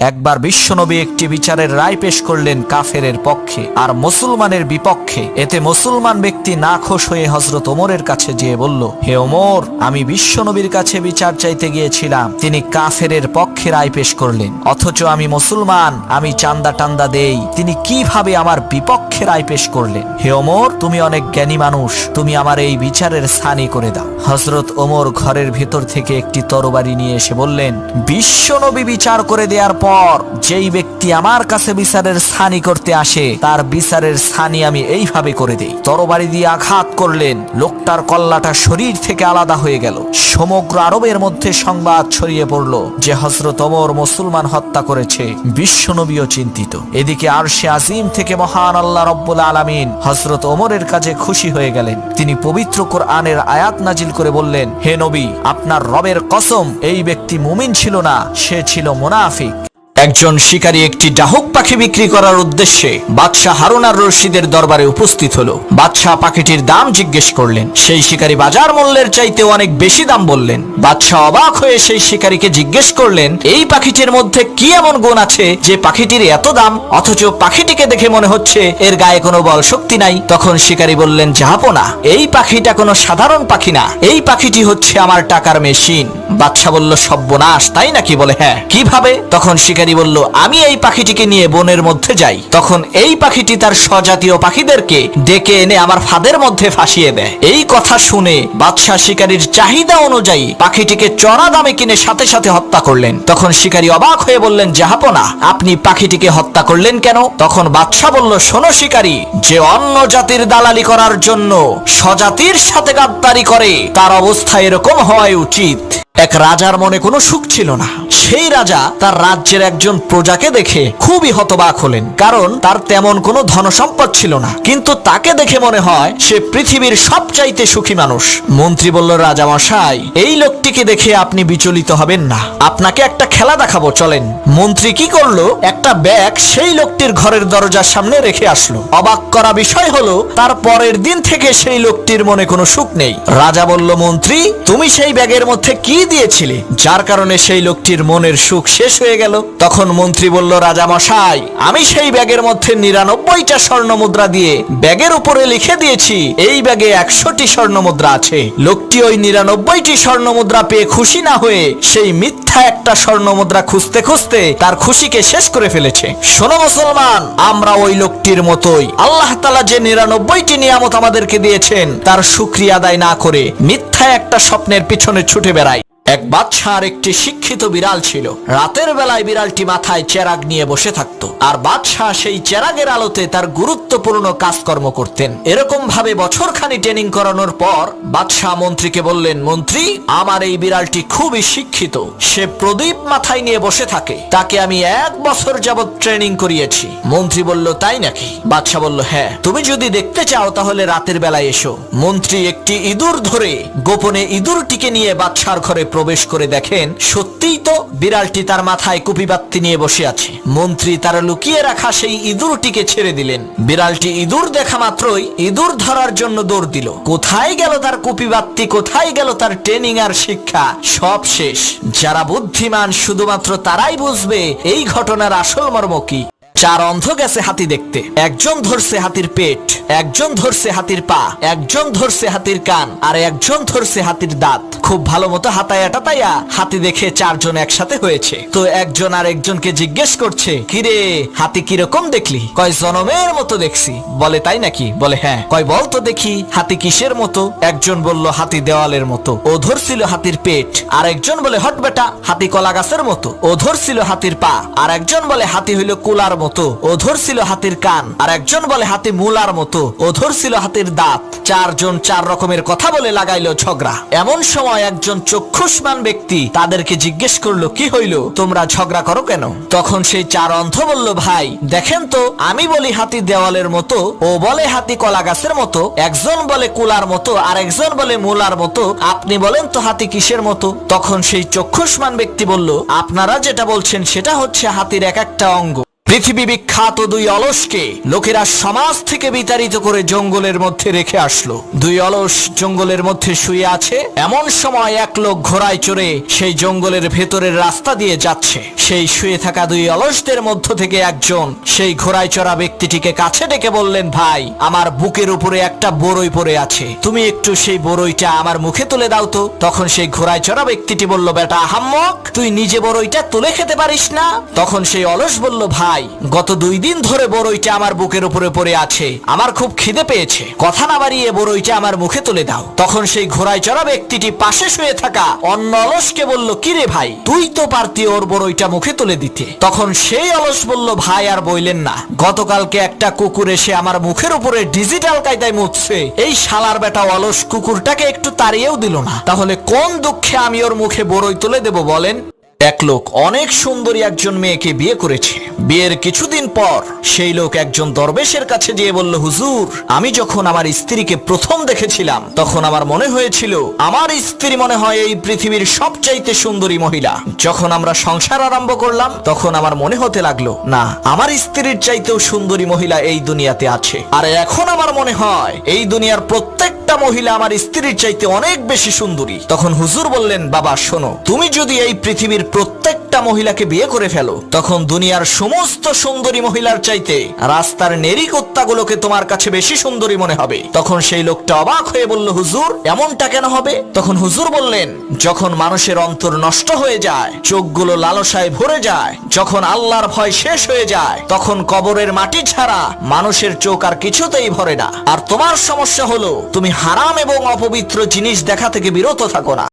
একবার বিশ্বনবী একটি বিচারের রায় পেশ করলেন কাফেরের পক্ষে আর মুসলমানের বিপক্ষে। এতে মুসলমান ব্যক্তি নাখোশ হয়ে হজরত ওমরের কাছে যেয়ে বলল, হে ওমর, আমি বিশ্বনবীর কাছে বিচার চাইতে গিয়েছিলাম। তিনি কাফেরের পক্ষে রায় পেশ করলেন। অথচ আমি মুসলমান, আমি চান্দা টান্দা দেই। তিনি কীভাবে আমার বিপক্ষে রায় পেশ করলেন? হে ওমর, তুমি অনেক জ্ঞানী মানুষ। তুমি আমার এই বিচারের স্থানই করে দাও। হজরত ওমর ঘরের ভেতর থেকে একটি তরবারি নিয়ে এসে বললেন, বিশ্বনবী বিচার করে দেওয়ার পর যেই ব্যক্তি আমার কাছে বিচারের স্থানই করতে আসে, তার বিচারের স্থানই আমি এইভাবে করে দেই। তরবারি দিয়ে আঘাত করলেন, লোকটার কল্লাটা শরীর থেকে আলাদা হয়ে গেল। সমগ্র আরবের মধ্যে সংবাদ ছড়িয়ে পড়ল যে হজরত ওমর মুসলমান হত্যা করেছে, বিশ্বনবীও চিন্তিত। এদিকে আরশে আজিম থেকে মহান আল্লাহ রব্বুল আলামিন হজরত ওমরের কাজে খুশি হয়ে গেলেন। তিনি পবিত্র কোরআনের আয়াত নাজিল করে বললেন, হে নবী, আপনার রবের কসম, এই ব্যক্তি মুমিন ছিল না, সে ছিল মুনাফিক। একজন শিকারী একটি ডাহুক পাখি বিক্রি করার উদ্দেশ্যে বাদশাহ হারুন আর রশিদের দরবারে উপস্থিত হলো। বাদশাহ পাখিটির দাম জিজ্ঞেস করলেন। সেই শিকারী বাজার মূল্যের চাইতে অনেক বেশি দাম বললেন। বাদশাহ অবাক হয়ে সেই শিকারীকে জিজ্ঞেস করলেন, এই পাখিটির মধ্যে কি এমন গুণ আছে যে পাখিটির এত দাম? অথচ পাখিটিকে দেখে মনে হচ্ছে এর গায়ে কোনো বল শক্তি নাই। তখন শিকারী বললেন জাহাপনা এই পাখিটা কোনো সাধারণ পাখি না। এই পাখিটি হচ্ছে আমার টাকার মেশিন। বাদশাহ বলল সব্যনাশ তাই নাকি? বলে হ্যাঁ। কীভাবে? তখন শিকারী বলল, আমি এই পাখিটিকে নিয়ে বনের মধ্যে যাই। তখন এই পাখিটি তার স্বজাতীয় পাখিদেরকে ডেকে এনে আমার ফাঁদের মধ্যে ফাঁসিয়ে দেয়। এই কথা শুনে বাদশাহ শিকারীর চাহিদা অনুযায়ী পাখিটিকে চড়া দামে কিনে সাথে সাথে হত্যা করলেন। তখন শিকারী অবাক হয়ে বললেন, জাহাপনা, আপনি পাখিটিকে হত্যা করলেন কেন? তখন বাদশাহ বলল, শোনো শিকারী, যে অন্য জাতির দালালি করার জন্য স্বজাতির সাথে গাদ্দারি করে, তার অবস্থা এরকম হওয়াই উচিত। এক রাজার মনে কোনো সুখ ছিল না। সেই রাজা তার রাজ্যের একজন প্রজাকে দেখে খুবই হতবাক হলেন, কারণ তার তেমন কোনো ধনসম্পদ ছিল না। কিন্তু তাকে দেখে মনে হয় সে পৃথিবীর সবচাইতে সুখী মানুষ। মন্ত্রী বলল, রাজা মশাই, এই লোকটিকে দেখে আপনি বিচলিত হবেন না। আপনাকে একটা খেলা দেখাবো, চলেন। মন্ত্রী কি করল? একটা ব্যাগ সেই লোকটির ঘরের দরজার সামনে রেখে আসলো। অবাক করা বিষয় হলো, তার পরের দিন থেকে সেই লোকটির মনে কোনো সুখ নেই। রাজা বলল, মন্ত্রী, তুমি সেই ব্যাগের মধ্যে কি দিয়েছিলে? যার কারণে সেই লোকটির মনের সুখ শেষ হয়ে গেল। তখন মন্ত্রী বলল, রাজা মশাই, আমি সেই ব্যাগের মধ্যে নিরানব্বইটা স্বর্ণ মুদ্রা দিয়ে ব্যাগের উপরে লিখে দিয়েছি, এই ব্যাগে একশোটি স্বর্ণ মুদ্রা আছে। লোকটি ওই নিরানব্বইটি স্বর্ণ মুদ্রা পেয়ে খুশি না হয়ে সেই মিথ্যা একটা স্বর্ণ মুদ্রা খুঁজতে খুঁজতে তার খুশিকে শেষ করে ফেলেছে। শোনো মুসলমান, আমরা ওই লোকটির মতোই। আল্লাহ তালা যে নিরানব্বইটি নিয়ামত আমাদেরকে দিয়েছেন, তার সুক্রিয়া আদায় না করে মিথ্যা একটা স্বপ্নের পিছনে ছুটে বেড়াই। এক বাদশার একটি শিক্ষিত বিড়াল ছিল। রাতের বেলায় বিড়ালটি মাথায় চেরাগ নিয়ে বসে থাকতো। আর বাদশাহ সেই চেরাগের আলোতে তার গুরুত্বপূর্ণ কাজকর্ম করতেন। এরকম ভাবে বছরখানি ট্রেনিং করানোর পর বাদশাহ মন্ত্রীকে বললেন, মন্ত্রী, আমার এই বিড়ালটি খুবই শিক্ষিত। সে প্রদীপ মাথায় নিয়ে বসে থাকে। তাকে আমি এক বছর যাবৎ ট্রেনিং করিয়েছি। মন্ত্রী বলল, তাই নাকি? বাদশাহ বলল হ্যাঁ। তুমি যদি দেখতে চাও তাহলে রাতের বেলায় এসো। মন্ত্রী একটি ইঁদুর ধরে গোপনে ইঁদুরটিকে নিয়ে বাদশার ঘরে প্রবেশ করে দেখেন, সত্যিই তো বিড়ালটি তার মাথায় কুপিবাত্তি নিয়ে বসে আছে। মন্ত্রী তার লুকিয়ে রাখা সেই ইঁদুরটিকে ছেড়ে দিলেন। বিড়ালটি ইঁদুর দেখা মাত্রই ইঁদুর ধরার জন্য দৌড় দিল। কোথায় গেল তার কুপিবাত্তি কোথায় গেল তার ট্রেনিং আর শিক্ষা? সব শেষ। যারা বুদ্ধিমান, শুধুমাত্র তারাই বুঝবে এই ঘটনার আসল মর্ম কি। চার অন্ধ গেছে হাতি দেখতে। একজন ধরছে হাতির পেট। একজন ধরছে হাতির পা, একজন ধরছে হাতির কান, আর একজন ধরছে হাতির দাঁত। খুব ভালো মতো হাতায়া টাতায়া হাতি দেখে চারজন একসাথে হয়েছে। তো একজন আর একজনকে জিজ্ঞেস করছে, কিরে, হাতি কীরকম দেখলি? কয়, জনমের মতো দেখছি। বলে, তাই নাকি? বলে হ্যাঁ। কয়, বল তো দেখি, হাতি কিসের মতো? একজন বলল, হাতি দেওয়ালের মতো। ও ধরছিল হাতির পেট, আর একজন বলে, হট বেটা, হাতি কলা গাছের মতো। ও ধরছিল হাতির পা, আর একজন বলে, হাতি হইল কুলার মতো। ও ধরছিল হাতির কান, আর একজন বলে, হাতি মূলার মতো। ও ধরছিল হাতির দাঁত। চারজন চার রকমের কথা বলে লাগাইলো ঝগড়া। এমন সময় একজন চক্ষুষ্মান ব্যক্তি তাদেরকে জিজ্ঞেস করল, কি হইল? তোমরা ঝগড়া করো কেন? তখন সেই চার অন্ধ বলল, ভাই, দেখেন তো, আমি বলি হাতি দেওয়ালের মতো, ও বলে হাতি কলা গাছের মতো, একজন বলে কুলার মতো, আর একজন বলে মূলার মতো, আপনি বলেন তো হাতি কিসের মতো? তখন সেই চক্ষুষ্মান ব্যক্তি বলল, আপনারা যেটা বলছেন সেটা হচ্ছে হাতির এক একটা অঙ্গ। পৃথিবী বিখ্যাত দুই অলসকে লোকেরা সমাজ থেকে বিতাড়িত করে জঙ্গলের মধ্যে রেখে আসলো। দুই অলস জঙ্গলের মধ্যে শুয়ে আছে, এমন সময় এক লোক ঘোড়ায় চড়ে সেই জঙ্গলের ভেতরের রাস্তা দিয়ে যাচ্ছে। সেই শুয়ে থাকা দুই অলসদের মধ্য থেকে একজন সেই ঘোড়ায় চড়া ব্যক্তিটিকে কাছে ডেকে বললেন, ভাই, আমার বুকের উপরে একটা বড়ই পড়ে আছে। তুমি একটু সেই বড়ইটা আমার মুখে তুলে দাও তো। তখন সেই ঘোড়ায় চড়া ব্যক্তিটি বলল, বেটা হাম্মক তুই নিজে বড়ইটা তুলে খেতে পারিস না? তখন সেই অলস বলল, ভাই গত দুই দিন ধরে বড়ইটা আমার বুকের উপরে পড়ে আছে। আমার খুব খিদে পেয়েছে। কথা না বাড়িয়ে বড়ইটা আমার মুখে তুলে দাও। তখন সেই ঘোড়ায় চড়া ব্যক্তিটি পাশে শুয়ে থাকা অন্য অলসকে বলল কিরে ভাই, তুই তো পারতি ওর বড়ইটা মুখে তুলে দিতে। তখন সেই অলস বলল, ভাই, আর বইলেন না। গতকালকে একটা কুকুর এসে আমার মুখের উপরে ডিজিটাল কায়দায় মুছছে। এই শালার বেটা অলস কুকুরটাকে একটু তাড়িয়েও দিল না। তাহলে কোন দুঃখে আমি ওর মুখে বড়ই তুলে দেব বলেন? এক লোক অনেক সুন্দরী একজন মেয়েকে বিয়ে করেছে। বিয়ের কিছুদিন পর সেই লোক একজন দরবেশের কাছে গিয়ে বলল, হুজুর, আমি যখন আমার স্ত্রীকে প্রথম দেখেছিলাম, তখন আমার মনে হয়েছিল, আমার স্ত্রী মনে হয় এই পৃথিবীর সবচাইতে সুন্দরী মহিলা। যখন আমরা সংসার আরম্ভ করলাম, তখন আমার মনে হতে লাগল, না, আমার স্ত্রীর চাইতেও সুন্দরী মহিলা এই দুনিয়াতে আছে। আর এখন আমার মনে হয়, এই দুনিয়ার প্রত্যেকটা মহিলা আমার স্ত্রীর চাইতে অনেক বেশি সুন্দরী। তখন হুজুর বললেন, বাবা, শোনো, তুমি যদি এই পৃথিবীর প্রত্যেকটা মহিলাকে বিয়ে করে ফেলো। তখন দুনিয়ার সমস্ত সুন্দরী মহিলার চাইতে রাস্তার নেরি কুত্তাগুলোকে তোমার কাছে বেশি সুন্দরী মনে হবে। তখন সেই লোকটা অবাক হয়ে বলল, হুজুর, এমনটা কেন হবে? তখন হুজুর বললেন, যখন মানুষের অন্তর নষ্ট হয়ে যায়, চোখগুলো লালসায় ভরে যায়, যখন আল্লাহর ভয় শেষ হয়ে যায়, তখন কবরের মাটি ছাড়া মানুষের চোখ আর কিছুতেই ভরে না। আর তোমার সমস্যা হলো, তুমি হারাম এবং অপবিত্র জিনিস দেখা থেকে বিরত থাকো না।